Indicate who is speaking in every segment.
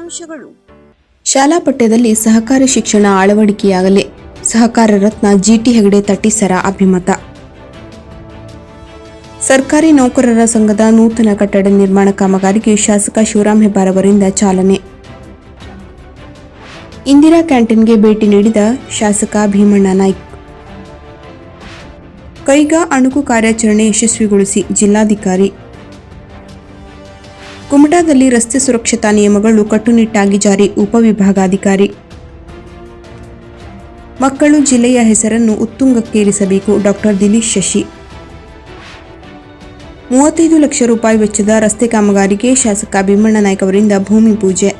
Speaker 1: ಮುಖ್ಯಾಂಶಗಳು
Speaker 2: ಶಾಲಾ ಪಠ್ಯದಲ್ಲಿ ಸಹಕಾರಿ ಶಿಕ್ಷಣ ಅಳವಡಿಕೆಯಾಗಲಿ. ಸಹಕಾರ ರತ್ನ ಜಿಟಿ ಹೆಗಡೆ ತಟ್ಟಿಸರ ಅಭಿಮತ. ಸರ್ಕಾರಿ ನೌಕರರ ಸಂಘದ ನೂತನ ಕಟ್ಟಡ ನಿರ್ಮಾಣ ಕಾಮಗಾರಿಗೆ ಶಾಸಕ ಶಿವರಾಮ್ ಹೆಬ್ಬಾರ್ ಅವರಿಂದ ಚಾಲನೆ. ಇಂದಿರಾ ಕ್ಯಾಂಟೀನ್ಗೆ ಭೇಟಿ ನೀಡಿದ ಶಾಸಕ ಭೀಮಣ್ಣ ನಾಯ್ಕ್. ಕೈಗಾ ಅಣುಕು ಕಾರ್ಯಾಚರಣೆ ಯಶಸ್ವಿಗೊಳಿಸಿ ಜಿಲ್ಲಾಧಿಕಾರಿ ಕುಮಟಾದಲ್ಲಿ ರಸ್ತೆ ಸುರಕ್ಷತಾ ನಿಯಮಗಳು ಕಟ್ಟುನಿಟ್ಟಾಗಿ ಜಾರಿ ಉಪವಿಭಾಗಾಧಿಕಾರಿ. ಮಕ್ಕಳು ಜಿಲ್ಲೆಯ ಹೆಸರನ್ನು ಉತ್ತುಂಗಕ್ಕೇರಿಸಬೇಕು ಡಾಕ್ಟರ್ ದಿನೇಶ್ ಶಶಿ. ಮೂವತ್ತೈದು ಲಕ್ಷ ರೂಪಾಯಿ ವೆಚ್ಚದ ರಸ್ತೆ ಕಾಮಗಾರಿಗೆ ಶಾಸಕ ಭೀಮಣ್ಣ ನಾಯ್ಕ ಅವರಿಂದ ಭೂಮಿ ಪೂಜೆ.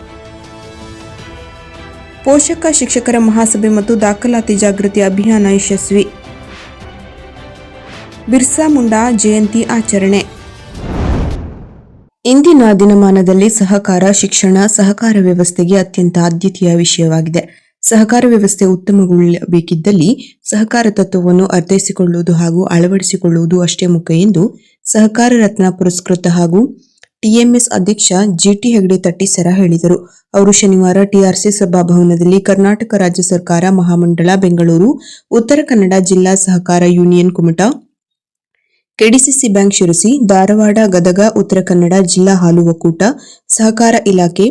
Speaker 2: ಪೋಷಕ, ಶಿಕ್ಷಕರ ಮಹಾಸಭೆ ಮತ್ತು ದಾಖಲಾತಿ ಜಾಗೃತಿ ಅಭಿಯಾನ ಯಶಸ್ವಿ. ಬಿರ್ಸಾ ಮುಂಡಾ ಜಯಂತಿ ಆಚರಣೆ. ಇಂದಿನ ದಿನಮಾನದಲ್ಲಿ ಸಹಕಾರ, ಶಿಕ್ಷಣ, ಸಹಕಾರ ವ್ಯವಸ್ಥೆಗೆ ಅತ್ಯಂತ ಆದ್ಯತೆಯ ವಿಷಯವಾಗಿದೆ. ಸಹಕಾರ ವ್ಯವಸ್ಥೆ ಉತ್ತಮಗೊಳ್ಳಬೇಕಿದ್ದಲ್ಲಿ ಸಹಕಾರ ತತ್ವವನ್ನು ಅರ್ಥೈಸಿಕೊಳ್ಳುವುದು ಹಾಗೂ ಅಳವಡಿಸಿಕೊಳ್ಳುವುದು ಅಷ್ಟೇ ಮುಖ್ಯ ಎಂದು ಸಹಕಾರ ರತ್ನ ಪುರಸ್ಕೃತ ಹಾಗೂ ಟಿಎಂಎಸ್ ಅಧ್ಯಕ್ಷ ಜಿಟಿ ಹೆಗಡೆ ತಟ್ಟಿಸರ ಹೇಳಿದರು. ಅವರು ಶನಿವಾರ ಟಿಆರ್ಸಿ ಸಭಾಭವನದಲ್ಲಿ ಕರ್ನಾಟಕ ರಾಜ್ಯ ಸರ್ಕಾರ ಮಹಾಮಂಡಳ ಬೆಂಗಳೂರು, ಉತ್ತರ ಕನ್ನಡ ಜಿಲ್ಲಾ ಸಹಕಾರ union Kumta KDCC bank Sirsi, Dharwad, Gadag, Uttara Kannada ಜಿಲ್ಲಾ ಹಾಲು ಒಕ್ಕೂಟ, ಸಹಕಾರ ಇಲಾಖೆ,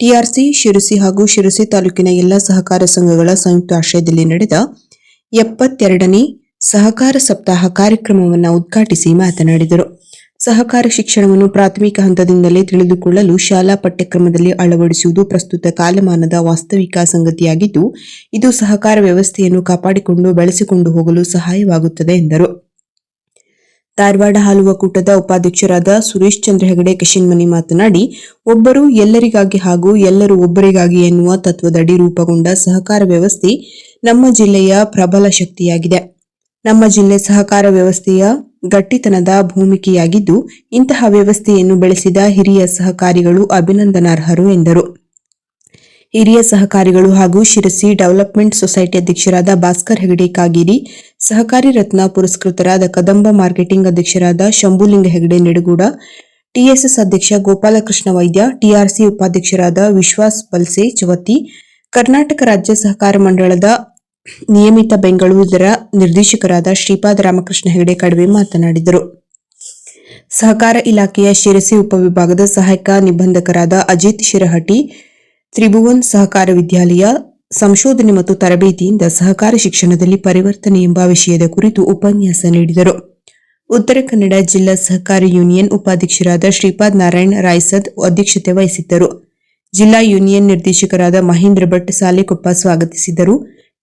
Speaker 2: ಟಿಆರ್ಸಿ, ಶಿರಸಿ ಹಾಗೂ ಶಿರಸಿ ತಾಲೂಕಿನ ಎಲ್ಲ ಸಹಕಾರ ಸಂಘಗಳ ಸಂಯುಕ್ತ ಆಶ್ರಯದಲ್ಲಿ ನಡೆದ ಎಪ್ಪತ್ತೆರಡನೇ ಸಹಕಾರ ಸಪ್ತಾಹ ಕಾರ್ಯಕ್ರಮವನ್ನು ಉದ್ಘಾಟಿಸಿ ಮಾತನಾಡಿದರು. ಸಹಕಾರ ಶಿಕ್ಷಣವನ್ನು ಪ್ರಾಥಮಿಕ ಹಂತದಿಂದಲೇ ತಿಳಿದುಕೊಳ್ಳಲು ಶಾಲಾ ಪಠ್ಯಕ್ರಮದಲ್ಲಿ ಅಳವಡಿಸುವುದು ಪ್ರಸ್ತುತ ಕಾಲಮಾನದ ವಾಸ್ತವಿಕ ಸಂಗತಿಯಾಗಿದ್ದು, ಇದು ಸಹಕಾರ ವ್ಯವಸ್ಥೆಯನ್ನು ಕಾಪಾಡಿಕೊಂಡು ಬೆಳೆಸಿಕೊಂಡು ಹೋಗಲು ಸಹಾಯವಾಗುತ್ತದೆ ಎಂದರು. ಧಾರವಾಡ ಹಾಲು ಒಕ್ಕೂಟದ ಉಪಾಧ್ಯಕ್ಷರಾದ ಸುರೇಶ್ ಚಂದ್ರ ಹೆಗಡೆ ಕಶಿನ್ಮನಿ ಮಾತನಾಡಿ, ಒಬ್ಬರು ಎಲ್ಲರಿಗಾಗಿ ಹಾಗೂ ಎಲ್ಲರೂ ಒಬ್ಬರಿಗಾಗಿ ಎನ್ನುವ ತತ್ವದಡಿ ರೂಪುಗೊಂಡ ಸಹಕಾರ ವ್ಯವಸ್ಥೆ ನಮ್ಮ ಜಿಲ್ಲೆಯ ಪ್ರಬಲ ಶಕ್ತಿಯಾಗಿದೆ. ನಮ್ಮ ಜಿಲ್ಲೆ ಸಹಕಾರ ವ್ಯವಸ್ಥೆಯ ಗಟ್ಟಿತನದ ಭೂಮಿಕೆಯಾಗಿದ್ದು, ಇಂತಹ ವ್ಯವಸ್ಥೆಯನ್ನು ಬೆಳೆಸಿದ ಹಿರಿಯ ಸಹಕಾರಿಗಳು ಅಭಿನಂದನಾರ್ಹರು ಎಂದರು. ಹಿರಿಯ ಸಹಕಾರಿಗಳು ಹಾಗೂ ಶಿರಸಿ ಡೆವಲಪ್ಮೆಂಟ್ ಸೊಸೈಟಿ ಅಧ್ಯಕ್ಷರಾದ ಭಾಸ್ಕರ್ ಹೆಗಡೆ ಕಾಗೇರಿ, ಸಹಕಾರಿ ರತ್ನ ಪುರಸ್ಕೃತರಾದ ಕದಂಬ ಮಾರ್ಕೆಟಿಂಗ್ ಅಧ್ಯಕ್ಷರಾದ ಶಂಭುಲಿಂಗ ಹೆಗಡೆ ನೆಡಗೂಡ, ಟಿಎಸ್ಎಸ್ ಅಧ್ಯಕ್ಷ ಗೋಪಾಲಕೃಷ್ಣ ವೈದ್ಯ, ಟಿಆರ್ಸಿ ಉಪಾಧ್ಯಕ್ಷರಾದ ವಿಶ್ವಾಸ್ ಬಲ್ಸೆ ಚವತಿ, ಕರ್ನಾಟಕ ರಾಜ್ಯ ಸಹಕಾರ ಮಂಡಳದ ನಿಯಮಿತ ಬೆಂಗಳೂರಿನ ನಿರ್ದೇಶಕರಾದ ಶ್ರೀಪಾದ ರಾಮಕೃಷ್ಣ ಹೆಗಡೆ ಕಡವೆ ಮಾತನಾಡಿದರು. ಸಹಕಾರ ಇಲಾಖೆಯ ಶಿರಸಿ ಉಪವಿಭಾಗದ ಸಹಾಯಕ ನಿಬಂಧಕರಾದ ಅಜಿತ್ ಶಿರಹಟಿ ತ್ರಿಭುವನ್ ಸಹಕಾರ ವಿದ್ಯಾಲಯ ಸಂಶೋಧನೆ ಮತ್ತು ತರಬೇತಿಯಿಂದ ಸಹಕಾರ ಶಿಕ್ಷಣದಲ್ಲಿ ಪರಿವರ್ತನೆ ಎಂಬ ವಿಷಯದ ಕುರಿತು ಉಪನ್ಯಾಸ ನೀಡಿದರು. ಉತ್ತರ ಕನ್ನಡ ಜಿಲ್ಲಾ ಸಹಕಾರಿ ಯೂನಿಯನ್ ಉಪಾಧ್ಯಕ್ಷರಾದ ಶ್ರೀಪಾದ್ ನಾರಾಯಣ್ ರಾಯ್ಸದ್ ಅಧ್ಯಕ್ಷತೆ ವಹಿಸಿದ್ದರು. ಜಿಲ್ಲಾ ಯೂನಿಯನ್ ನಿರ್ದೇಶಕರಾದ ಮಹೇಂದ್ರ ಭಟ್ ಸಾಲೆಕೊಪ್ಪ ಸ್ವಾಗತಿಸಿದರು.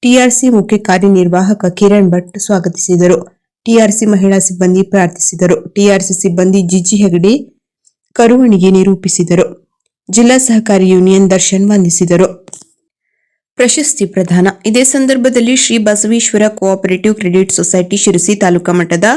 Speaker 2: ಟಿಆರ್ಸಿ ಮುಖ್ಯ ಕಾರ್ಯನಿರ್ವಾಹಕ ಕಿರಣ್ ಭಟ್ ಸ್ವಾಗತಿಸಿದರು. ಟಿಆರ್ಸಿ ಮಹಿಳಾ ಸಿಬ್ಬಂದಿ ಪ್ರಾರ್ಥಿಸಿದರು. ಟಿಆರ್ಸಿ ಸಿಬ್ಬಂದಿ ಜಿಜಿ ಹೆಗಡೆ ಕರುವಣಿಗೆ ನಿರೂಪಿಸಿದರು. ಜಿಲ್ಲಾ ಸಹಕಾರಿ ಯೂನಿಯನ್ ದರ್ಶನ್ ವಂದಿಸಿದರು. ಪ್ರಶಸ್ತಿ ಪ್ರದಾನ. ಇದೇ ಸಂದರ್ಭದಲ್ಲಿ Shri Basaveshwara cooperative credit society Sirsi taluka ಮಟ್ಟದ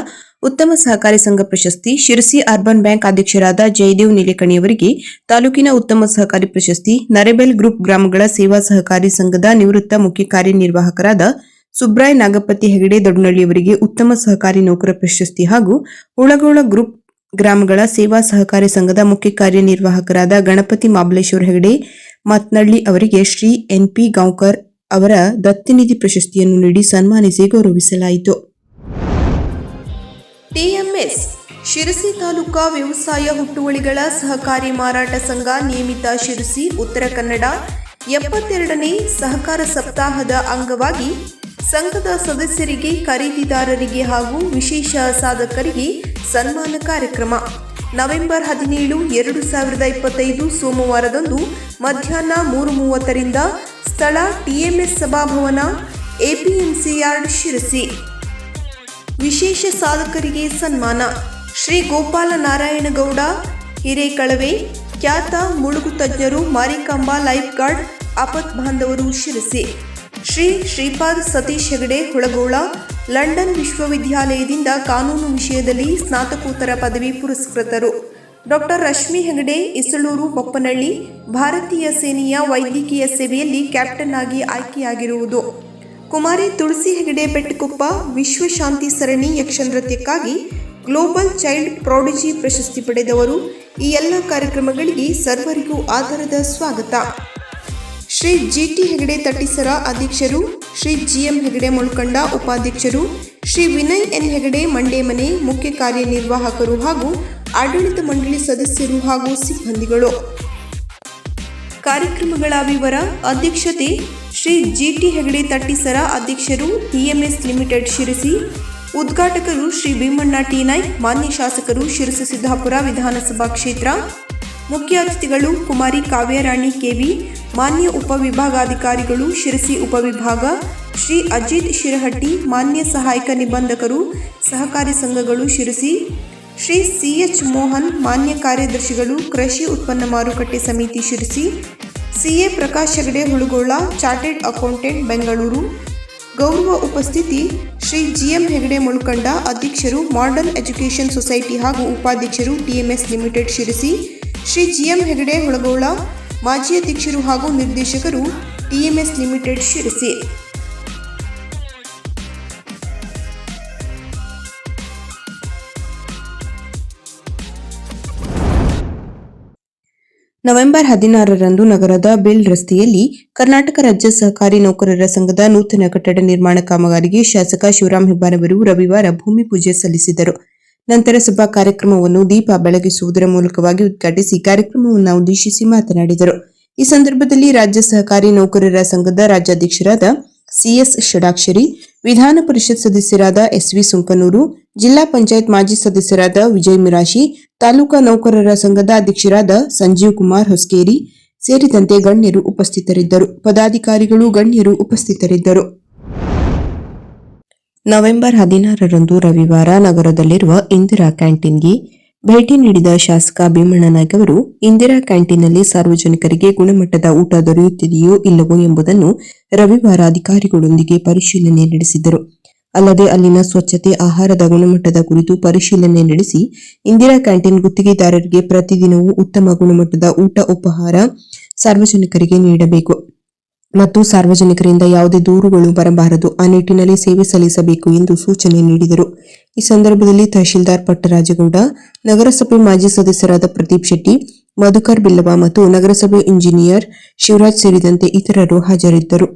Speaker 2: ಉತ್ತಮ ಸಹಕಾರಿ ಸಂಘ ಪ್ರಶಸ್ತಿ ಶಿರಸಿ ಅರ್ಬನ್ ಬ್ಯಾಂಕ್ ಅಧ್ಯಕ್ಷರಾದ ಜಯದೇವ್ ನೀಲಕಣಿಯವರಿಗೆ ತಾಲೂಕಿನ ಉತ್ತಮ ಸಹಕಾರಿ ಪ್ರಶಸ್ತಿ ನರೆಬೆಲ್ ಗ್ರೂಪ್ ಗ್ರಾಮಗಳ ಸೇವಾ ಸಹಕಾರಿ ಸಂಘದ ನಿವೃತ್ತ ಮುಖ್ಯ ಕಾರ್ಯನಿರ್ವಾಹಕರಾದ ಸುಬ್ರಾಯ್ ನಾಗಪತಿ ಹೆಗಡೆ ದೊಡ್ಡನಳ್ಳಿಯವರಿಗೆ ಉತ್ತಮ ಸಹಕಾರಿ ನೌಕರ ಪ್ರಶಸ್ತಿ ಹಾಗೂ ಉಳಗೋಳ ಗ್ರೂಪ್ ಗ್ರಾಮಗಳ ಸೇವಾ ಸಹಕಾರಿ ಸಂಘದ ಮುಖ್ಯ ಕಾರ್ಯನಿರ್ವಾಹಕರಾದ ಗಣಪತಿ ಮಾಬಲೇಶ್ವರ ಹೆಗಡೆ ಮತ್ನಳ್ಳಿ ಅವರಿಗೆ ಶ್ರೀ ಎನ್ ಪಿ ಗಾಂವ್ಕರ್ ಅವರ ದತ್ತಿನಿಧಿ ಪ್ರಶಸ್ತಿಯನ್ನು ನೀಡಿ ಸನ್ಮಾನಿಸಿ ಗೌರವಿಸಲಾಯಿತು. ಟಿಎಂಎಸ್, ಶಿರಸಿ ತಾಲೂಕಾ ವ್ಯವಸಾಯ ಹುಟ್ಟುವಳಿಗಳ ಸಹಕಾರಿ ಮಾರಾಟ ಸಂಘ ನಿಯಮಿತ ಶಿರಸಿ, ಉತ್ತರ ಕನ್ನಡ ಎಪ್ಪತ್ತೆರಡನೇ ಸಹಕಾರ ಸಪ್ತಾಹದ ಅಂಗವಾಗಿ ಸಂಘದ ಸದಸ್ಯರಿಗೆ, ಖರೀದಿದಾರರಿಗೆ ಹಾಗೂ ವಿಶೇಷ ಸಾಧಕರಿಗೆ ಸನ್ಮಾನ ಕಾರ್ಯಕ್ರಮ. ನವೆಂಬರ್ ಹದಿನೇಳು, ಎರಡು ಸಾವಿರದ ಇಪ್ಪತ್ತೈದು ಸೋಮವಾರದಂದು ಮಧ್ಯಾಹ್ನ ಮೂರು ಮೂವತ್ತರಿಂದ ಸ್ಥಳ ಟಿಎಂಎಸ್ ಸಭಾಭವನ ಎಪಿಎಂಸಿ ಯಾರ್ಡ್ ಶಿರಸಿ. ವಿಶೇಷ ಸಾಧಕರಿಗೆ ಸನ್ಮಾನ. ಶ್ರೀ ಗೋಪಾಲ ನಾರಾಯಣಗೌಡ ಹಿರೇಕಳವೆ, ಖ್ಯಾತ ಮುಳುಗು ತಜ್ಞರು ಮಾರಿಕಾಂಬಾ ಲೈಫ್ ಗಾರ್ಡ್ ಆಪತ್ ಬಾಂಧವರು ಶಿರಸಿ. ಶ್ರೀ ಶ್ರೀಪಾದ್ ಸತೀಶ್ ಹೆಗಡೆ ಹುಳಗೋಳ, ಲಂಡನ್ ವಿಶ್ವವಿದ್ಯಾಲಯದಿಂದ ಕಾನೂನು ವಿಷಯದಲ್ಲಿ ಸ್ನಾತಕೋತ್ತರ ಪದವಿ ಪುರಸ್ಕೃತರು. ಡಾಕ್ಟರ್ ರಶ್ಮಿ ಹೆಗಡೆ, ಇಸಳೂರು, ಬೊಪ್ಪನಹಳ್ಳಿ, ಭಾರತೀಯ ಸೇನೆಯ ವೈದ್ಯಕೀಯ ಸೇವೆಯಲ್ಲಿ ಕ್ಯಾಪ್ಟನ್ ಆಗಿ ಆಯ್ಕೆಯಾಗಿರುವುದು. ಕುಮಾರಿ ತುಳಸಿ ಹೆಗಡೆ ಬೆಟ್ಟಕೊಪ್ಪ ವಿಶ್ವಶಾಂತಿ ಸರಣಿ ಯಕ್ಷನೃತ್ಯಕ್ಕಾಗಿ ಗ್ಲೋಬಲ್ ಚೈಲ್ಡ್ ಪ್ರೌಡಿಜಿ ಪ್ರಶಸ್ತಿ ಪಡೆದವರು. ಈ ಎಲ್ಲ ಕಾರ್ಯಕ್ರಮಗಳಿಗೆ ಸರ್ವರಿಗೂ ಆಧಾರದ ಸ್ವಾಗತ. ಶ್ರೀ ಜಿಟಿ ಹೆಗಡೆ ತಟ್ಟಿಸರ ಅಧ್ಯಕ್ಷರು, ಶ್ರೀ ಜಿಎಂ ಹೆಗಡೆ ಮುಳ್ಕಂಡ ಉಪಾಧ್ಯಕ್ಷರು, ಶ್ರೀ ವಿನಯ್ ಎನ್. ಹೆಗಡೆ ಮಂಡೇಮನೆ ಮುಖ್ಯ ಕಾರ್ಯನಿರ್ವಾಹಕರು ಹಾಗೂ ಆಡಳಿತ ಮಂಡಳಿ ಸದಸ್ಯರು ಹಾಗೂ ಸಿಬ್ಬಂದಿಗಳು. ಕಾರ್ಯಕ್ರಮಗಳ ವಿವರ, ಅಧ್ಯಕ್ಷತೆ ಶ್ರೀ ಜಿಟಿ ಹೆಗಡೆ ತಟ್ಟಿಸರ ಅಧ್ಯಕ್ಷರು ಟಿಎಂಎಸ್ ಲಿಮಿಟೆಡ್ ಶಿರಸಿ, ಉದ್ಘಾಟಕರು ಶ್ರೀ ಭೀಮಣ್ಣ ಟಿ. ನಾಯ್ಕ್, ಮಾನ್ಯ ಶಾಸಕರು ಶಿರಸಿ ಸಿದ್ದಾಪುರ ವಿಧಾನಸಭಾ ಕ್ಷೇತ್ರ, ಮುಖ್ಯ ಅತಿಥಿಗಳು ಕುಮಾರಿ ಕಾವ್ಯರಾಣಿ ಕೆವಿ ಮಾನ್ಯ ಉಪವಿಭಾಗಾಧಿಕಾರಿಗಳು, ಶಿರಸಿ ಉಪವಿಭಾಗ ಶ್ರೀ ಅಜಿತ್ ಶಿರಹಟ್ಟಿ, ಮಾನ್ಯ ಸಹಾಯಕ ನಿಬಂಧಕರು, ಸಹಕಾರಿ ಸಂಘಗಳು ಶಿರಸಿ, ಶ್ರೀ ಸಿ ಎಚ್ ಮೋಹನ್, ಮಾನ್ಯ ಕಾರ್ಯದರ್ಶಿಗಳು, ಕೃಷಿ ಉತ್ಪನ್ನ ಮಾರುಕಟ್ಟೆ ಸಮಿತಿ Sirsi CA Prakash Hegde Hulugol, chartered accountant Bengaluru, ಗೌರವ ಉಪಸ್ಥಿತಿ ಶ್ರೀ ಜಿ ಎಂ ಹೆಗಡೆ ಮುಳುಕಂಡ, ಅಧ್ಯಕ್ಷರು ಮಾಡರ್ನ್ ಎಜುಕೇಷನ್ ಸೊಸೈಟಿ ಹಾಗೂ ಉಪಾಧ್ಯಕ್ಷರು TMS limited Sirsi, Shri G M Hegde Hulagol ಮಾಜಿ ಅಧ್ಯಕ್ಷರು ಹಾಗೂ ನಿರ್ದೇಶಕರು ಟಿಎಂಎಸ್ ಲಿಮಿಟೆಡ್ ಶಿರಸಿ. ನವೆಂಬರ್ ಹದಿನಾರರಂದು ನಗರದ ಬಿಲ್ ರಸ್ತೆಯಲ್ಲಿ ಕರ್ನಾಟಕ ರಾಜ್ಯ ಸಹಕಾರಿ ನೌಕರರ ಸಂಘದ ನೂತನ ಕಟ್ಟಡ ನಿರ್ಮಾಣ ಕಾಮಗಾರಿಗೆ ಶಾಸಕ ಶಿವರಾಮ್ ಹೆಬ್ಬಾರವರು ರವಿವಾರ ಭೂಮಿ ಪೂಜೆ ಸಲ್ಲಿಸಿದರು. ನಂತರ ಸಭಾ ಕಾರ್ಯಕ್ರಮವನ್ನು ದೀಪ ಬೆಳಗಿಸುವುದರ ಮೂಲಕವಾಗಿ ಉದ್ಘಾಟಿಸಿ ಕಾರ್ಯಕ್ರಮವನ್ನು ಉದ್ದೇಶಿಸಿ ಮಾತನಾಡಿದರು. ಈ ಸಂದರ್ಭದಲ್ಲಿ ರಾಜ್ಯ ಸಹಕಾರಿ ನೌಕರರ ಸಂಘದ ರಾಜ್ಯಾಧ್ಯಕ್ಷರಾದ ಸಿಎಸ್ ಷಡಾಕ್ಷರಿ, ವಿಧಾನ ಪರಿಷತ್ ಸದಸ್ಯರಾದ ಎಸ್ವಿ ಸುಂಕನೂರು, ಜಿಲ್ಲಾ ಪಂಚಾಯತ್ ಮಾಜಿ ಸದಸ್ಯರಾದ ವಿಜಯ್ ಮಿರಾಶಿ, ತಾಲೂಕಾ ನೌಕರರ ಸಂಘದ ಅಧ್ಯಕ್ಷರಾದ ಸಂಜೀವ್ ಕುಮಾರ್ ಹೊಸ್ಕೇರಿ ಸೇರಿದಂತೆ ಗಣ್ಯರು ಉಪಸ್ಥಿತರಿದ್ದರು. ಪದಾಧಿಕಾರಿಗಳು ಗಣ್ಯರು ಉಪಸ್ಥಿತರಿದ್ದರು. ನವೆಂಬರ್ ಹದಿನಾರರಂದು ರವಿವಾರ ನಗರದಲ್ಲಿರುವ ಇಂದಿರಾ ಕ್ಯಾಂಟೀನ್ಗೆ ಭೇಟಿ ನೀಡಿದ ಶಾಸಕ ಭೀಮಣ್ಣ ನಾಯ್ಕ ಅವರು, ಇಂದಿರಾ ಕ್ಯಾಂಟೀನ್ನಲ್ಲಿ ಸಾರ್ವಜನಿಕರಿಗೆ ಗುಣಮಟ್ಟದ ಊಟ ದೊರೆಯುತ್ತಿದೆಯೋ ಇಲ್ಲವೋ ಎಂಬುದನ್ನು ರವಿವಾರ ಅಧಿಕಾರಿಗಳೊಂದಿಗೆ ಪರಿಶೀಲನೆ ನಡೆಸಿದರು. ಅಲ್ಲದೆ ಅಲ್ಲಿನ ಸ್ವಚ್ಛತೆ, ಆಹಾರದ ಗುಣಮಟ್ಟದ ಕುರಿತು ಪರಿಶೀಲನೆ ನಡೆಸಿ ಇಂದಿರಾ ಕ್ಯಾಂಟೀನ್ ಗುತ್ತಿಗೆದಾರರಿಗೆ ಪ್ರತಿದಿನವೂ ಉತ್ತಮ ಗುಣಮಟ್ಟದ ಊಟ ಉಪಹಾರ ಸಾರ್ವಜನಿಕರಿಗೆ ನೀಡಬೇಕು. ಮತ್ತು ಸಾರ್ವಜನಿಕರಿಂದ ಯಾವುದೇ ದೂರುಗಳು ಬರಬಾರದು. ಆ ನಿಟ್ಟಿನಲ್ಲಿ ಸೇವೆ ಸಲ್ಲಿಸಬೇಕು ಎಂದು ಸೂಚನೆ ನೀಡಿದರು. ಈ ಸಂದರ್ಭದಲ್ಲಿ ತಹಶೀಲ್ದಾರ್ ಪಟ್ಟರಾಜಗೌಡ, ನಗರಸಭೆ ಮಾಜಿ ಸದಸ್ಯರಾದ ಪ್ರದೀಪ್ ಶೆಟ್ಟಿ, ಮಧುಕರ್ ಬಿಲ್ಲವ ಮತ್ತು ನಗರಸಭೆ ಇಂಜಿನಿಯರ್ ಶಿವರಾಜ್ ಸೇರಿದಂತೆ ಇತರರು ಹಾಜರಿದ್ದರು.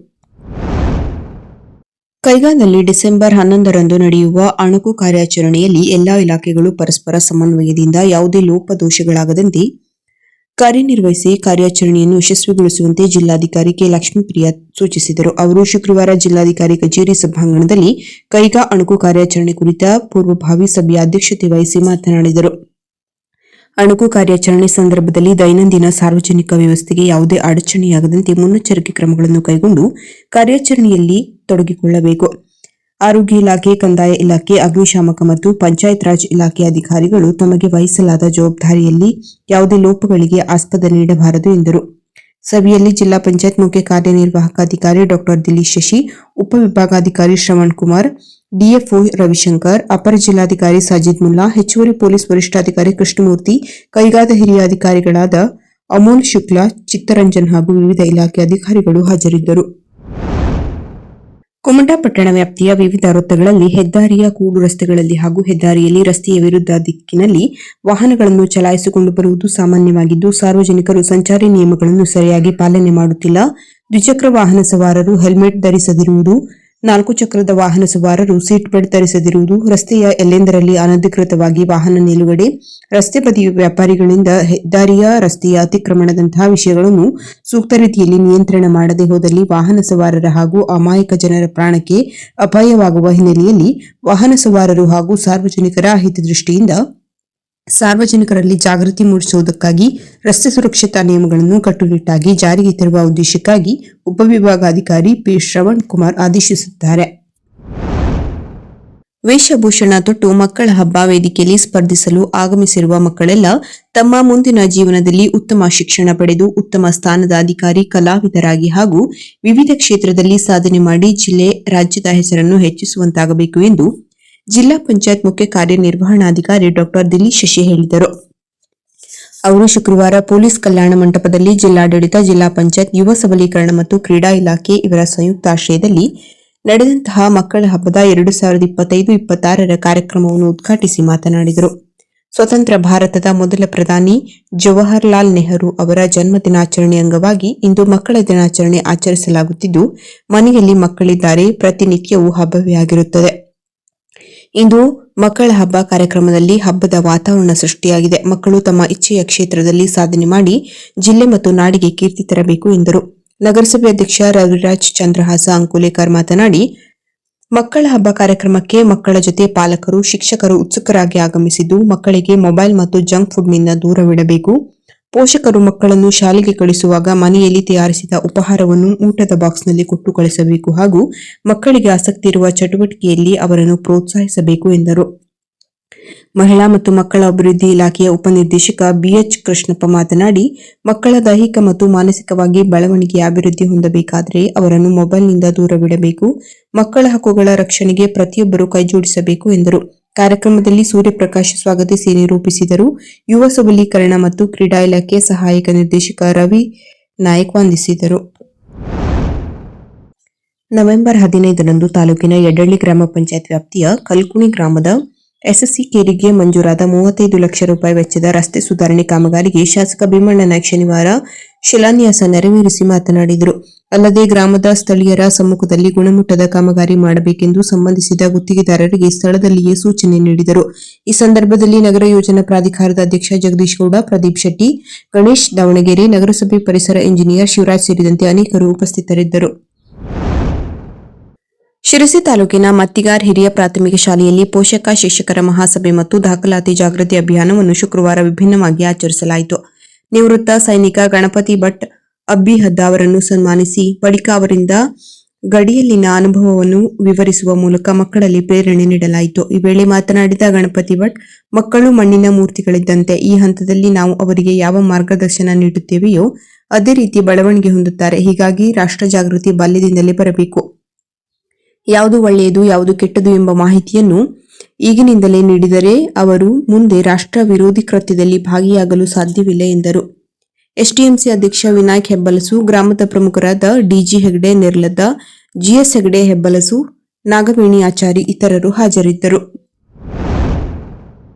Speaker 2: ಕೈಗಾನಲ್ಲಿ ಡಿಸೆಂಬರ್ ಹನ್ನೊಂದರಂದು ನಡೆಯುವ ಅಣುಕು ಕಾರ್ಯಾಚರಣೆಯಲ್ಲಿ ಎಲ್ಲಾ ಇಲಾಖೆಗಳು ಪರಸ್ಪರ ಸಮನ್ವಯದಿಂದ ಯಾವುದೇ ಲೋಪದೋಷಗಳಾಗದಂತೆ ಕಾರ್ಯನಿರ್ವಹಿಸಿ ಕಾರ್ಯಾಚರಣೆಯನ್ನು ಯಶಸ್ವಿಗೊಳಿಸುವಂತೆ ಜಿಲ್ಲಾಧಿಕಾರಿ ಕೆ. ಲಕ್ಷ್ಮೀಪ್ರಿಯ ಸೂಚಿಸಿದರು. ಅವರು ಶುಕ್ರವಾರ ಜಿಲ್ಲಾಧಿಕಾರಿ ಕಚೇರಿ ಸಭಾಂಗಣದಲ್ಲಿ ಕೈಗಾ ಅಣುಕು ಕಾರ್ಯಾಚರಣೆ ಕುರಿತ ಪೂರ್ವಭಾವಿ ಸಭೆಯ ಅಧ್ಯಕ್ಷತೆ ವಹಿಸಿ ಮಾತನಾಡಿದರು. ಅಣುಕು ಕಾರ್ಯಾಚರಣೆ ಸಂದರ್ಭದಲ್ಲಿ ದೈನಂದಿನ ಸಾರ್ವಜನಿಕ ವ್ಯವಸ್ಥೆಗೆ ಯಾವುದೇ ಅಡಚಣೆಯಾಗದಂತೆ ಮುನ್ನೆಚ್ಚರಿಕೆ ಕ್ರಮಗಳನ್ನು ಕೈಗೊಂಡು ಕಾರ್ಯಾಚರಣೆಯಲ್ಲಿ ತೊಡಗಿಕೊಳ್ಳಬೇಕು. ಆರೋಗ್ಯ ಇಲಾಖೆ, ಕಂದಾಯ ಇಲಾಖೆ, ಅಗ್ನಿಶಾಮಕ ಮತ್ತು ಪಂಚಾಯತ್ ರಾಜ್ ಇಲಾಖೆ ಅಧಿಕಾರಿಗಳು ತಮಗೆ ವಹಿಸಲಾದ ಜವಾಬ್ದಾರಿಯಲ್ಲಿ ಯಾವುದೇ ಲೋಪಗಳಿಗೆ ಆಸ್ಪದ ನೀಡಬಾರದು ಎಂದರು. ಸಭೆಯಲ್ಲಿ ಜಿಲ್ಲಾ ಪಂಚಾಯತ್ ಮುಖ್ಯ ಕಾರ್ಯನಿರ್ವಾಹಕ ಅಧಿಕಾರಿ ಡಾಕ್ಟರ್ ದಿಲೀಶ್ ಶಶಿ ಉಪವಿಭಾಗಾಧಿಕಾರಿ ಶ್ರವಣ್ ಕುಮಾರ್, ಡಿಎಫ್ಒ ರವಿಶಂಕರ್, ಅಪರ ಜಿಲ್ಲಾಧಿಕಾರಿ ಸಾಜಿದ್ ಮುಲ್ಲಾ, ಹೆಚ್ಚುವರಿ ಪೊಲೀಸ್ ವರಿಷ್ಠಾಧಿಕಾರಿ ಕೃಷ್ಣಮೂರ್ತಿ, ಕೈಗಾದ ಹಿರಿಯ ಅಧಿಕಾರಿಗಳಾದ ಅಮೋಲ್ ಶುಕ್ಲಾ, ಚಿತ್ತರಂಜನ್ ಹಾಗೂ ವಿವಿಧ ಇಲಾಖೆ ಅಧಿಕಾರಿಗಳು ಹಾಜರಿದ್ದರು. ಕುಮಟಾ ಪಟ್ಟಣ ವ್ಯಾಪ್ತಿಯ ವಿವಿಧ ವೃತ್ತಗಳಲ್ಲಿ ಹೆದ್ದಾರಿಯ ಕೂಡು ರಸ್ತೆಗಳಲ್ಲಿ ಹಾಗೂ ಹೆದ್ದಾರಿಯಲ್ಲಿ ರಸ್ತೆಯ ವಿರುದ್ಧ ದಿಕ್ಕಿನಲ್ಲಿ ವಾಹನಗಳನ್ನು ಚಲಾಯಿಸಿಕೊಂಡು ಬರುವುದು ಸಾಮಾನ್ಯವಾಗಿದ್ದು, ಸಾರ್ವಜನಿಕರು ಸಂಚಾರಿ ನಿಯಮಗಳನ್ನು ಸರಿಯಾಗಿ ಪಾಲನೆ ಮಾಡುತ್ತಿಲ್ಲ. ದ್ವಿಚಕ್ರ ವಾಹನ ಸವಾರರು ಹೆಲ್ಮೆಟ್ ಧರಿಸದಿರುವುದು ನಾಲ್ಕು ಚಕ್ರದ ವಾಹನ ಸವಾರರು ಸೀಟ್ ಬೆಲ್ಟ್ ಧರಿಸದಿರುವುದು ರಸ್ತೆಯ ಎಲ್ಲೆಂದರಲ್ಲಿ ಅನಧಿಕೃತವಾಗಿ ವಾಹನ ನಿಲುಗಡೆ. ರಸ್ತೆ ಬದಿ ವ್ಯಾಪಾರಿಗಳಿಂದ ಹೆದ್ದಾರಿಯ ರಸ್ತೆಯ ಅತಿಕ್ರಮಣದಂತಹ ವಿಷಯಗಳನ್ನು ಸೂಕ್ತ ರೀತಿಯಲ್ಲಿ ನಿಯಂತ್ರಣ ಮಾಡದೆ ಹೋದಲ್ಲಿ ವಾಹನ ಸವಾರರ ಹಾಗೂ ಅಮಾಯಕ ಜನರ ಪ್ರಾಣಕ್ಕೆ ಅಪಾಯವಾಗುವ ಹಿನ್ನೆಲೆಯಲ್ಲಿ ವಾಹನ ಸವಾರರು ಹಾಗೂ ಸಾರ್ವಜನಿಕರ ಹಿತದೃಷ್ಟಿಯಿಂದ ಸಾರ್ವಜನಿಕರಲ್ಲಿ ಜಾಗೃತಿ ಮೂಡಿಸುವುದಕ್ಕಾಗಿ ರಸ್ತೆ ಸುರಕ್ಷತಾ ನಿಯಮಗಳನ್ನು ಕಟ್ಟುನಿಟ್ಟಾಗಿ ಜಾರಿಗೆ ತರುವ ಉದ್ದೇಶಕ್ಕಾಗಿ ಉಪವಿಭಾಗಾಧಿಕಾರಿ ಪಿ ಶ್ರವಣ್ ಕುಮಾರ್ ಆದೇಶಿಸುತ್ತಾರೆ ವೇಷಭೂಷಣ ತೊಟ್ಟು ಮಕ್ಕಳ ಹಬ್ಬ ವೇದಿಕೆಯಲ್ಲಿ ಸ್ಪರ್ಧಿಸಲು ಆಗಮಿಸಿರುವ ಮಕ್ಕಳೆಲ್ಲ ತಮ್ಮ ಮುಂದಿನ ಜೀವನದಲ್ಲಿ ಉತ್ತಮ ಶಿಕ್ಷಣ ಪಡೆದು ಉತ್ತಮ ಸ್ಥಾನದ ಅಧಿಕಾರಿ, ಕಲಾವಿದರಾಗಿ ಹಾಗೂ ವಿವಿಧ ಕ್ಷೇತ್ರದಲ್ಲಿ ಸಾಧನೆ ಮಾಡಿ ಜಿಲ್ಲೆ ರಾಜ್ಯದ ಹೆಸರನ್ನು ಹೆಚ್ಚಿಸುವಂತಾಗಬೇಕು ಎಂದು ಜಿಲ್ಲಾ ಪಂಚಾಯತ್ ಮುಖ್ಯ ಕಾರ್ಯನಿರ್ವಹಣಾಧಿಕಾರಿ ಡಾಕ್ಟರ್ ದಿಲೀಶ್ ಶಶಿ ಹೇಳಿದರು. ಅವರು ಶುಕ್ರವಾರ ಪೊಲೀಸ್ ಕಲ್ಯಾಣ ಮಂಟಪದಲ್ಲಿ ಜಿಲ್ಲಾಡಳಿತ, ಜಿಲ್ಲಾ ಪಂಚಾಯತ್, ಯುವ ಸಬಲೀಕರಣ ಮತ್ತು ಕ್ರೀಡಾ ಇಲಾಖೆ ಇವರ ಸಂಯುಕ್ತ ಆಶ್ರಯದಲ್ಲಿ ನಡೆದಂತಹ ಮಕ್ಕಳ ಹಬ್ಬದ ಎರಡು ಸಾವಿರದ ಇಪ್ಪತ್ತೈದು ಇಪ್ಪತ್ತಾರರ ಕಾರ್ಯಕ್ರಮವನ್ನು ಉದ್ಘಾಟಿಸಿ ಮಾತನಾಡಿದರು. ಸ್ವತಂತ್ರ ಭಾರತದ ಮೊದಲ ಪ್ರಧಾನಿ ಜವಾಹರ್ಲಾಲ್ ನೆಹರು ಅವರ ಜನ್ಮ ದಿನಾಚರಣೆ ಅಂಗವಾಗಿ ಇಂದು ಮಕ್ಕಳ ದಿನಾಚರಣೆ ಆಚರಿಸಲಾಗುತ್ತಿದ್ದು, ಮನೆಯಲ್ಲಿ ಮಕ್ಕಳಿದ್ದಾರೆ, ಪ್ರತಿನಿತ್ಯವೂ ಹಬ್ಬವೇ ಆಗಿರುತ್ತದೆ. ಇಂದು ಮಕ್ಕಳ ಹಬ್ಬ ಕಾರ್ಯಕ್ರಮದಲ್ಲಿ ಹಬ್ಬದ ವಾತಾವರಣ ಸೃಷ್ಟಿಯಾಗಿದೆ. ಮಕ್ಕಳು ತಮ್ಮ ಇಚ್ಛೆಯ ಕ್ಷೇತ್ರದಲ್ಲಿ ಸಾಧನೆ ಮಾಡಿ ಜಿಲ್ಲೆ ಮತ್ತು ನಾಡಿಗೆ ಕೀರ್ತಿ ತರಬೇಕು ಎಂದರು. ನಗರಸಭೆ ಅಧ್ಯಕ್ಷ ರವಿರಾಜ್ ಚಂದ್ರಹಾಸ ಅಂಕುಲೇಕರ್ ಮಾತನಾಡಿ, ಮಕ್ಕಳ ಹಬ್ಬ ಕಾರ್ಯಕ್ರಮಕ್ಕೆ ಮಕ್ಕಳ ಜೊತೆ ಪಾಲಕರು, ಶಿಕ್ಷಕರು ಉತ್ಸುಕರಾಗಿ ಆಗಮಿಸಿದ್ದು ಮಕ್ಕಳಿಗೆ ಮೊಬೈಲ್ ಮತ್ತು ಜಂಕ್ ಫುಡ್ನಿಂದ ದೂರವಿಡಬೇಕು. ಪೋಷಕರು ಮಕ್ಕಳನ್ನು ಶಾಲೆಗೆ ಕಳಿಸುವಾಗ ಮನೆಯಲ್ಲಿ ತಯಾರಿಸಿದ ಉಪಹಾರವನ್ನು ಊಟದ ಬಾಕ್ಸ್ನಲ್ಲಿ ಕೊಟ್ಟು ಕಳಿಸಬೇಕು ಹಾಗೂ ಮಕ್ಕಳಿಗೆ ಆಸಕ್ತಿ ಇರುವ ಚಟುವಟಿಕೆಯಲ್ಲಿ ಅವರನ್ನು ಪ್ರೋತ್ಸಾಹಿಸಬೇಕು ಎಂದರು. ಮಹಿಳಾ ಮತ್ತು ಮಕ್ಕಳ ಅಭಿವೃದ್ಧಿ ಇಲಾಖೆಯ ಉಪನಿರ್ದೇಶಕ ಬಿಎಚ್ ಕೃಷ್ಣಪ್ಪ ಮಾತನಾಡಿ, ಮಕ್ಕಳ ದೈಹಿಕ ಮತ್ತು ಮಾನಸಿಕವಾಗಿ ಬೆಳವಣಿಗೆಯ ಅಭಿವೃದ್ಧಿ ಹೊಂದಬೇಕಾದರೆ ಅವರನ್ನು ಮೊಬೈಲ್ನಿಂದ ದೂರವಿಡಬೇಕು, ಮಕ್ಕಳ ಹಕ್ಕುಗಳ ರಕ್ಷಣೆಗೆ ಪ್ರತಿಯೊಬ್ಬರು ಕೈಜೋಡಿಸಬೇಕು ಎಂದರು. ಕಾರ್ಯಕ್ರಮದಲ್ಲಿ ಸೂರ್ಯಪ್ರಕಾಶ್ ಸ್ವಾಗತಿಸಿ ನಿರೂಪಿಸಿದರು ಯುವ ಸಬಲೀಕರಣ ಮತ್ತು ಕ್ರೀಡಾ ಇಲಾಖೆ ಸಹಾಯಕ ನಿರ್ದೇಶಕ ರವಿ ನಾಯಕ್ ವಂದಿಸಿದರು. ನವೆಂಬರ್ ಹದಿನೈದರಂದು ತಾಲೂಕಿನ ಯಡಳ್ಳಿ ಗ್ರಾಮ ಪಂಚಾಯತ್ ವ್ಯಾಪ್ತಿಯ ಕಲ್ಕುಣಿ ಗ್ರಾಮದ ಎಸ್ಎಸ್ಸಿ ಕೇರಿಗೆ ಮಂಜೂರಾದ ಮೂವತ್ತೈದು ಲಕ್ಷ ರೂಪಾಯಿ ವೆಚ್ಚದ ರಸ್ತೆ ಸುಧಾರಣೆ ಕಾಮಗಾರಿಗೆ ಶಾಸಕ ಭೀಮಣ್ಣ ನಾಯ್ಕ ಶನಿವಾರ ಶಿಲಾನ್ಯಾಸ ನೆರವೇರಿಸಿ ಮಾತನಾಡಿದರು. ಅಲ್ಲದೆ ಗ್ರಾಮದ ಸ್ಥಳೀಯರ ಸಮ್ಮುಖದಲ್ಲಿ ಗುಣಮಟ್ಟದ ಕಾಮಗಾರಿ ಮಾಡಬೇಕೆಂದು ಸಂಬಂಧಿಸಿದ ಗುತ್ತಿಗೆದಾರರಿಗೆ ಸ್ಥಳದಲ್ಲಿಯೇ ಸೂಚನೆ ನೀಡಿದರು. ಈ ಸಂದರ್ಭದಲ್ಲಿ ನಗರ ಯೋಜನಾ ಪ್ರಾಧಿಕಾರದ ಅಧ್ಯಕ್ಷ ಜಗದೀಶ್ ಗೌಡ, ಪ್ರದೀಪ್ ಶೆಟ್ಟಿ, ಗಣೇಶ್ ದಾವಣಗೆರೆ ನಗರಸಭೆ ಪರಿಸರ ಇಂಜಿನಿಯರ್ ಶಿವರಾಜ್ ಸೇರಿದಂತೆ ಅನೇಕರು ಉಪಸ್ಥಿತರಿದ್ದರು. ಶಿರಸಿ ತಾಲೂಕಿನ ಮತ್ತಿಗಾರ್ ಹಿರಿಯ ಪ್ರಾಥಮಿಕ ಶಾಲೆಯಲ್ಲಿ ಪೋಷಕ, ಶಿಕ್ಷಕರ ಮಹಾಸಭೆ ಮತ್ತು ದಾಖಲಾತಿ ಜಾಗೃತಿ ಅಭಿಯಾನವನ್ನು ಶುಕ್ರವಾರ ವಿಭಿನ್ನವಾಗಿ ಆಚರಿಸಲಾಯಿತು. ನಿವೃತ್ತ ಸೈನಿಕ ಗಣಪತಿ ಭಟ್ ಅಬ್ಬಿಹದ್ದ ಅವರನ್ನು ಸನ್ಮಾನಿಸಿ, ಬಳಿಕ ಅವರಿಂದ ಗಡಿಯಲ್ಲಿನ ಅನುಭವವನ್ನು ವಿವರಿಸುವ ಮೂಲಕ ಮಕ್ಕಳಲ್ಲಿ ಪ್ರೇರಣೆ ನೀಡಲಾಯಿತು. ಈ ವೇಳೆ ಮಾತನಾಡಿದ ಗಣಪತಿ ಭಟ್, ಮಕ್ಕಳು ಮಣ್ಣಿನ ಮೂರ್ತಿಗಳಿದ್ದಂತೆ ಈ ಹಂತದಲ್ಲಿ ನಾವು ಅವರಿಗೆ ಯಾವ ಮಾರ್ಗದರ್ಶನ ನೀಡುತ್ತೇವೆಯೋ ಅದೇ ರೀತಿ ಬೆಳವಣಿಗೆ ಹೊಂದುತ್ತಾರೆ. ಹೀಗಾಗಿ ರಾಷ್ಟ್ರ ಜಾಗೃತಿ ಬಾಲ್ಯದಿಂದಲೇ ಬರಬೇಕು. ಯಾವುದು ಒಳ್ಳೆಯದು, ಯಾವುದು ಕೆಟ್ಟದು ಎಂಬ ಮಾಹಿತಿಯನ್ನು ಈಗಿನಿಂದಲೇ ನೀಡಿದರೆ ಅವರು ಮುಂದೆ ರಾಷ್ಟ್ರ ವಿರೋಧಿ ಕೃತ್ಯದಲ್ಲಿ ಭಾಗಿಯಾಗಲು ಸಾಧ್ಯವಿಲ್ಲ ಎಂದರು. ಎಸ್ಟಿಎಂಸಿ ಅಧ್ಯಕ್ಷ ವಿನಾಯಕ್ ಹೆಬ್ಬಲಸು, ಗ್ರಾಮದ ಪ್ರಮುಖರಾದ ಡಿಜಿ ಹೆಗ್ಡೆ, ನಿರ್ಲದ ಜಿಎಸ್ ಹೆಗಡೆ ಹೆಬ್ಬಲಸು, ನಾಗವೇಣಿ ಆಚಾರಿ ಇತರರು ಹಾಜರಿದ್ದರು.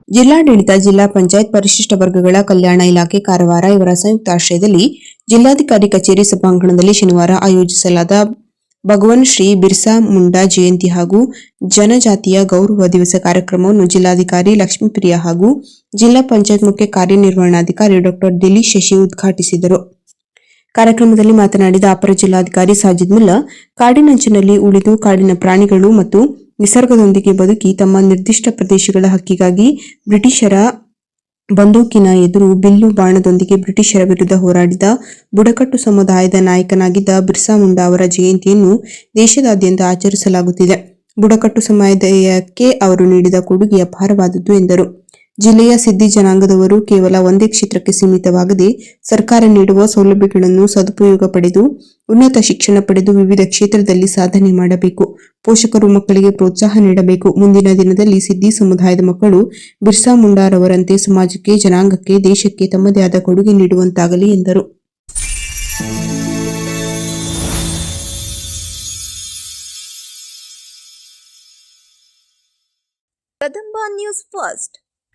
Speaker 2: ಜಿಲ್ಲಾಡಳಿತ, ಜಿಲ್ಲಾ ಪಂಚಾಯತ್, ಪರಿಶಿಷ್ಟ ವರ್ಗಗಳ ಕಲ್ಯಾಣ ಇಲಾಖೆ, ಕಾರವಾರ ಇವರ ಸಂಯುಕ್ತ ಆಶ್ರಯದಲ್ಲಿ ಜಿಲ್ಲಾಧಿಕಾರಿ ಕಚೇರಿ ಸಭಾಂಗಣದಲ್ಲಿ ಶನಿವಾರ ಆಯೋಜಿಸಲಾದ ಭಗವಾನ್ ಶ್ರೀ ಬಿರ್ಸಾ ಮುಂಡಾ ಜಯಂತಿ ಹಾಗೂ ಜನಜಾತಿಯ ಗೌರವ ದಿವಸ ಕಾರ್ಯಕ್ರಮವನ್ನು ಜಿಲ್ಲಾಧಿಕಾರಿ ಲಕ್ಷ್ಮೀಪ್ರಿಯ ಹಾಗೂ ಜಿಲ್ಲಾ ಪಂಚಾಯತ್ ಮುಖ್ಯ ಕಾರ್ಯನಿರ್ವಹಣಾಧಿಕಾರಿ ಡಾಕ್ಟರ್ ದಿಲೀಶ್ ಶಶಿ ಉದ್ಘಾಟಿಸಿದರು. ಕಾರ್ಯಕ್ರಮದಲ್ಲಿ ಮಾತನಾಡಿದ ಅಪರ ಜಿಲ್ಲಾಧಿಕಾರಿ ಸಾಜಿದ್ ಮುಲ್ಲಾ ಕಾಡಿನಂಚಿನಲ್ಲಿ ಉಳಿದು ಕಾಡಿನ ಪ್ರಾಣಿಗಳು ಮತ್ತು ನಿಸರ್ಗದೊಂದಿಗೆ ಬದುಕಿ ತಮ್ಮ ನಿರ್ದಿಷ್ಟ ಪ್ರದೇಶಗಳ ಹಕ್ಕಿಗಾಗಿ ಬ್ರಿಟಿಷರ ಬಂದೂಕಿನ ಎದುರು ಬಿಲ್ಲು ಬಾಣದೊಂದಿಗೆ ಬ್ರಿಟಿಷರ ವಿರುದ್ಧ ಹೋರಾಡಿದ ಬುಡಕಟ್ಟು ಸಮುದಾಯದ ನಾಯಕನಾಗಿದ್ದ ಬಿರ್ಸಾ ಮುಂಡಾ ಅವರ ಜಯಂತಿಯನ್ನು ದೇಶದಾದ್ಯಂತ ಆಚರಿಸಲಾಗುತ್ತಿದೆ. ಬುಡಕಟ್ಟು ಸಮುದಾಯಕ್ಕೆ ಅವರು ನೀಡಿದ ಕೊಡುಗೆ ಅಪಾರವಾದದ್ದು ಎಂದರು. ಜಿಲ್ಲೆಯ ಸಿದ್ದಿ ಜನಾಂಗದವರು ಕೇವಲ ಒಂದೇ ಕ್ಷೇತ್ರಕ್ಕೆ ಸೀಮಿತವಾಗದೆ ಸರ್ಕಾರ ನೀಡುವ ಸೌಲಭ್ಯಗಳನ್ನು ಸದುಪಯೋಗ ಪಡೆದು, ಉನ್ನತ ಶಿಕ್ಷಣ ಪಡೆದು ವಿವಿಧ ಕ್ಷೇತ್ರದಲ್ಲಿ ಸಾಧನೆ ಮಾಡಬೇಕು. ಪೋಷಕರು ಮಕ್ಕಳಿಗೆ ಪ್ರೋತ್ಸಾಹ ನೀಡಬೇಕು. ಮುಂದಿನ ದಿನದಲ್ಲಿ ಸಿದ್ದಿ ಸಮುದಾಯದ ಮಕ್ಕಳು ಬಿರ್ಸಾ ಮುಂಡಾರವರಂತೆ ಸಮಾಜಕ್ಕೆ, ಜನಾಂಗಕ್ಕೆ, ದೇಶಕ್ಕೆ ತಮ್ಮದೇ ಆದ ಕೊಡುಗೆ ನೀಡುವಂತಾಗಲಿ ಎಂದರು.
Speaker 1: Kadamba news first.